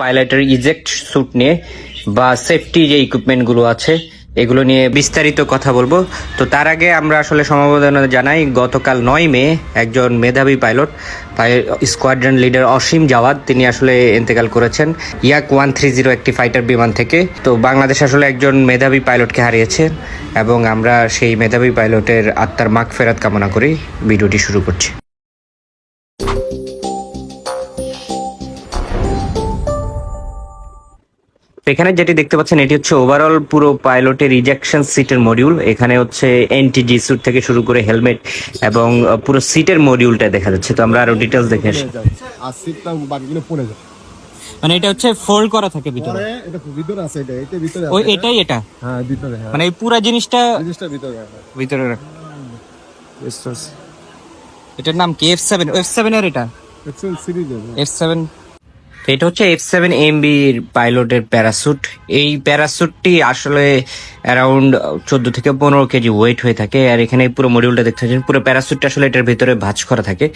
পাইলটের eject sweet নিয়ে বা safety যে ইকুইপমেন্টগুলো আছে, এগুলো নিয়ে বিস্তারিত কথা বলব। তো তার আগে আমরা আসলে সমবেদনা জানাই, গতকাল নয় মে একজন মেধাবী pilot squadron leader Asim Jawad, তিনি আসলে ইন্তেকাল করেছেন ইয়াক ওয়ান থ্রি জিরো একটি ফাইটার বিমান থেকে। তো বাংলাদেশ আসলে একজন মেধাবী পাইলটকে হারিয়েছে এবং আমরা সেই মেধাবী পাইলটের আত্মার মাগ ফেরাত কামনা করি ভিডিওটি শুরু করছি। এখানে যেটি দেখতে পাচ্ছেন এটি হচ্ছে ওভারঅল পুরো পাইলটের ইজেকশন সিটের মডিউল এখানে হচ্ছে এনটিজি স্যুট থেকে শুরু করে হেলমেট এবং পুরো সিটের মডিউলটা দেখা যাচ্ছে। তো আমরা আরও ডিটেলস দেখে আসি। আর সিটটা বাকিগুলো পড়ে যায় মানে এটা হচ্ছে ফোল্ড করা থাকে ভিতরে। এটা ভিতরে আছে এটা এটা ভিতরে আছে। ওই এটাই এটা? হ্যাঁ ভিতরে হ্যাঁ। মানে এই পুরা জিনিসটা জিনিসটা ভিতরে আছে। ভিতরে রাখা। এটার নাম কি? এফ সেভেন এফ সেভেন এর এটা? এক্সেল সিরিজ আছে এফ সেভেন তো এটা হচ্ছে এফ সেভেন এমবির পাইলটের প্যারাসুট। এই প্যারাসুটটি আসলে অ্যারাউন্ড চোদ্দ থেকে পনেরো কেজি ওয়েট হয়ে থাকে, আর এখানে পুরো মডিউলটা দেখতে পাচ্ছেন, পুরো প্যারাসুটটা আসলে এটার ভেতরে ভাঁজ করা থাকে।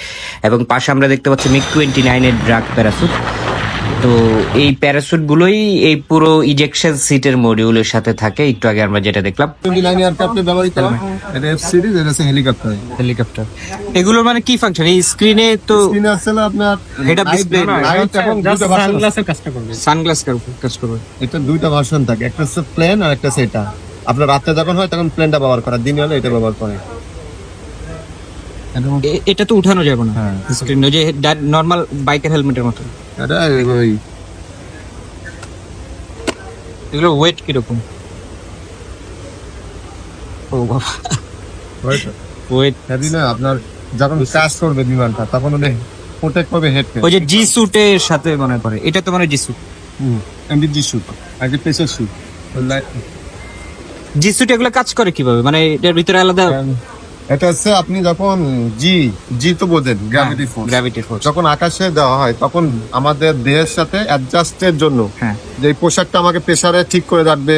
এবং পাশে আমরা দেখতে পাচ্ছি মিক টোয়েন্টি নাইনের ড্রাগ প্যারাসুট। তো এই প্যারাসুট গুলোই এই পুরো ইজেকশন সিটের মডিউলের সাথে থাকে। একটু আগে আমরা যেটা দেখলাম। টোয়েন্টি ব্যবহৃত এটা এফ সিরিজ এটা হেলিকপ্টার হেলিকপ্টার এগুলোর মানে কি ফাংশন এই স্ক্রিনে তো স্ক্রিন না আপনার এটা display না, লাইট এবং দুটো ভার্সন কাজটা করবে। সানগ্লাস কাজ করবে। এটা দুইটা ভার্সন থাকে। একটা হচ্ছে প্লেন আর একটা এটা। আপনার রাতে যখন হয় তখন প্লেনটা ব্যবহার করা। দিনে হলে এটা ব্যবহার করে। এটা তো উঠানো যাবে না। হ্যাঁ। স্ক্রিন ওই যে নর্মাল বাইকের হেলমেটের মতো। এটা ওই এগুলো ওয়েট কীরকম? ও বাবা। ওয়েট না আপনার যখন ক্রাশ করবে বিমানটা তখন ওদের প্রোটেক্ট করবে হেড ওই যে জি স্যুটের সাথে মনে করে। এটা তো মানে জি স্যুট এমডি জি আর জি স্যুট এগুলো কাজ করে কীভাবে? মানে এটার ভিতরে আলাদা এটা হচ্ছে আপনি যখন জি জি তো বোঝেন গ্র্যাভিটি ফোর্স গ্র্যাভিটি ফোর্স যখন আকাশে দেওয়া হয় তখন আমাদের দেহের সাথে অ্যাডজাস্টের জন্য হ্যাঁ। যে পোশাকটা আমাকে প্রেসারে ঠিক করে রাখবে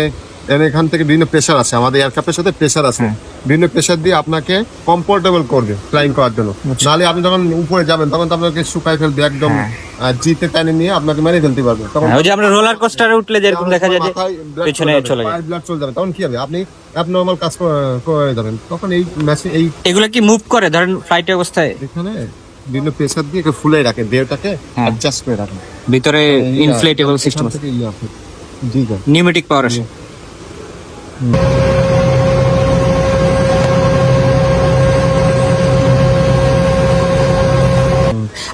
এখান থেকে বিভিন্ন প্রেসার আছে আমাদের এয়ারক্রাফটের সাথে প্রেসার আছে হ্যাঁ। বিভিন্ন প্রেসার দিয়ে আপনাকে কমফোর্টেবল করবে ফ্লাইং করার জন্য নাহলে আপনি যখন উপরে যাবেন তখন তো আপনাকে ফেলবে একদম হ্যাঁ। জিতে টানে নিয়ে আপনাকে মেরে ফেলতে পারবে তখন ওই যে আমরা রোলার কোস্টারে উঠলে যেরকম দেখা যায় যে পেছনে চলে যায় ব্লাড চলে যাবে তখন কি হবে আপনি অ্যাবনর্মাল কাজ করে- যাবেন তখন এই মেশিন এই এগুলো কি মুভ করে ধরেন ফ্লাইটের অবস্থায় এখানে বিভিন্ন প্রেসার দিয়ে ফুলে রাখে দেহটাকে হ্যাঁ। অ্যাডজাস্ট করে রাখে ভিতরে ইনফ্লেটেবল সিস্টেম ইয়ে আছে। জি স্যার নিউমেটিক পাওয়ার আসে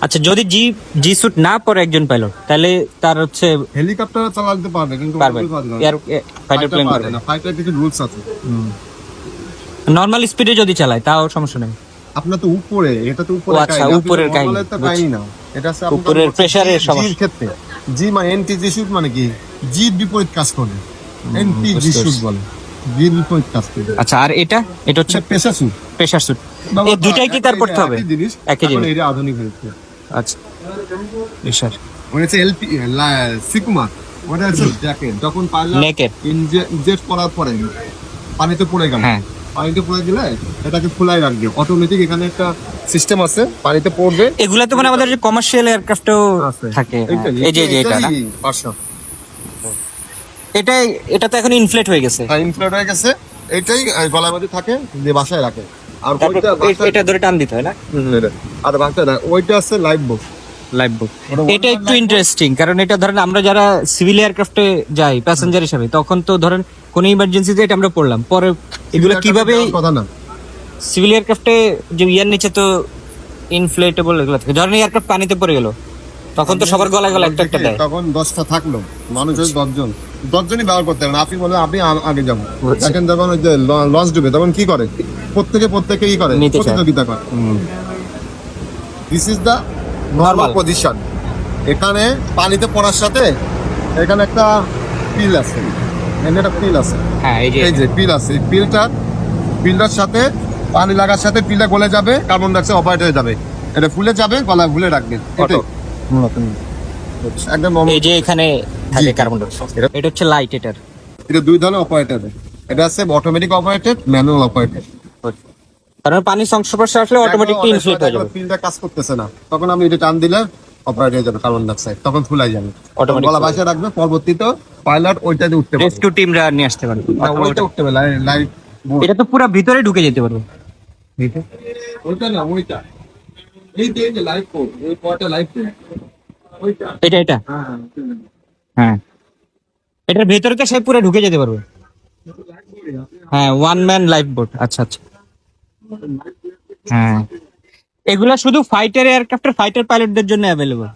আচ্ছা যদি জি জি স্যুট না পরে একজন পাইলট তাহলে তার হচ্ছে হেলিকপ্টার চালাতে পারবে কিন্তু পারবে। ফাইটার প্লেন পারবে। না ফাইটার কিছু রুলস আছে। নর্মাল স্পিডে যদি চালায় তাও সমস্যা নেই। আপনার তো উপরে এটা তো উপরে আচ্ছা, উপরের কাহিনী, তো কাহিনী না এটা হচ্ছে উপরের G- সমস্যা। ক্ষেত্রে। জি মানে এনটি জি শুট মানে কি? জি বিপরীত কাজ করে। এনটি শুট বলে জি বিপরীত কাজ করে। আচ্ছা আর এটা? এটা হচ্ছে পেশা শুট স্যুট এই দুটাই কি তার করতে হবে? একই জিনিস এটা আধুনিক হয়েছে আচ্ছা। প্রেসার ওটা হচ্ছে এলপি সিকুমা ওটা হচ্ছে জ্যাকেট যখন। ইনজেক্ট করার পরে পানিতে পড়ে গেল। হ্যাঁ। পানিতে পড়ে গেলে এটাকে ফুলাই রাখবে। অটোমেটিক এখানে একটা সিস্টেম আছে পানিতে পড়বে। এগুলা তো মানে আমাদের যে কমার্শিয়াল এয়ারক্রাফটেও। থাকে। এই যে এই যে এটা না। এটা এটা তো এখন ইনফ্লেট হয়ে গেছে। হ্যাঁ, inflated হয়ে গেছে। এটাই গলার মধ্যে থাকে দিয়ে বাসায় রাখে। আর ওইটা এটা ধরে টান দিতে হয় না? আর বাসায় রাখে। ওইটা আছে লাইফ বুক লাইভ বুক এটা একটু ইন্টারেস্টিং কারণ এটা ধরেন আমরা যারা সিভিল এয়ারক্রাফটে যাই প্যাসেঞ্জার হিসাবে তখন তো ধরেন কোন ইমার্জেন্সিতে এটা আমরা পড়লাম। পরে এগুলো কীভাবে কথা না। সিভিল এয়ারক্রাফটে যে ইয়ার নিচে তো ইনফ্লেটেবল এগুলো থাকে। ধরেন এয়ারক্রাফট পানিতে পড়ে গেল। তখন তো সবার গলায় গলা একটা একটা দেয়। তখন দশটা থাকল। মানুষ হচ্ছে দশজন। দশজনই ব্যবহার করতে পারেন আপনি বলেন আপনি আগে যাব। দেখেন যখন ওই যে লঞ্চ ডুবে তখন কি করে? প্রত্যেকে প্রত্যেকে কি করে প্রতিযোগিতা করে। This is the normal. Position এখানে পানিতে পড়ার সাথে এখানে একটা পিল আছে। এখানে একটা পিল আছে। হ্যাঁ এই যে। পিল আছে। এই পিলটা পিলটার সাথে পানি লাগার সাথে পিলটা গলে যাবে কার্বন ডাইঅক্সাইড অপারেট হয়ে যাবে। এটা ফুলে যাবে গলা ভুলে রাখবেন একদম। এই যে এখানে থাকে জি। কার্বন ডাইঅক্সাইড এটা হচ্ছে লাইট এটার এটা দুই ধরনের অপারেটর এটা আছে অটোমেটিক অপারেটেড ম্যানুয়াল অপারেটেড কারণ পানি সংস্পর্শে আসলে অটোমেটিকলি ইনফ্লেট হয়ে যাবে। ফিল্ডটা কাজ করতেছে না। তখন আপনি এটা টান দিলে অপারেট হয়ে যাবে কার্বন ডাইঅক্সাইড তখন ফুলাই যাবে। Automatic গলা বাসা রাখবে পরবর্তীতে পাইলট ওইটা দিয়ে উঠতে পারবে। রেস্কিউ টিমরা নিয়ে আসতে পারবে। ওইটা উঠতে পারবে লাইট এটা তো পুরো ভিতরে ঢুকে যেতে পারবে। ওইটা না ওইটা। এই যে যে লাইফ কোড ওই পটা লাইফ কোড ওইটা। এটা এটা। হ্যাঁ এটার ভেতরে তো সে পুরো ঢুকে যেতে পারবে। হ্যাঁ ওয়ান ম্যান লাইফ বোট আচ্ছা আচ্ছা। হ্যাঁ। এগুলা শুধু ফাইটার এয়ারক্রাফটের ফাইটার পাইলটদের জন্য অ্যাভেলেবল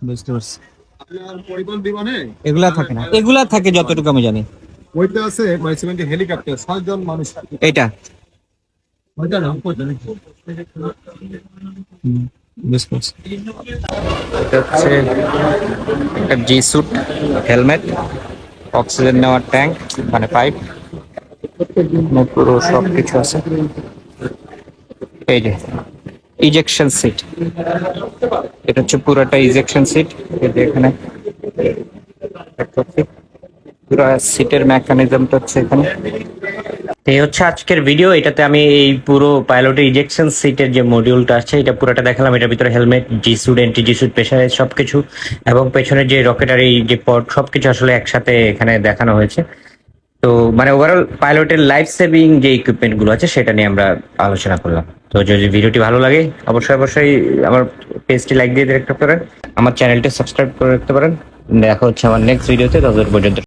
বুঝতে পারছি। এগুলা থাকে না। এগুলা থাকে যতটুকু আমি জানি। ওইটা আছে মানে হেলিকপ্টার ছয়জন মানুষ এটা ওইটা না ওইটা হুম, বুঝতে পারছি এটা হচ্ছে একটা জি স্যুট হেলমেট অক্সিজেন নেওয়ার ট্যাঙ্ক মানে পাইপ পুরো সব কিছু আছে। এই যে ইজেকশন সিট এটা হচ্ছে পুরোটা ইজেকশন সিট যে এখানে পুরো সিটের মেকানিজমটা হচ্ছে এখানে। এই হচ্ছে আজকের ভিডিও এটাতে আমি এই পুরো পাইলটের ইজেকশন সিটের যে মডিউলটা আছে, এটা পুরোটা দেখালাম। এটার ভিতরে helmet G suit anti G suit pressurize সবকিছু এবং পেছনের যে রকেটার যে পড সবকিছু আসলে একসাথে এখানে দেখানো হয়েছে। তো মানে ওভারঅল পাইলটের লাইফ সেভিং যে ইকুইপমেন্টগুলো আছে, সেটা নিয়ে আমরা আলোচনা করলাম। তো যদি ভিডিওটি ভালো লাগে, অবশ্যই অবশ্যই আমার পেজটি লাইক দিয়ে রাখতে পারেন। আমার চ্যানেলটি সাবস্ক্রাইব করে রাখতে পারেন। দেখা হচ্ছে আমার নেক্সট ভিডিওতে ততদিন পর্যন্ত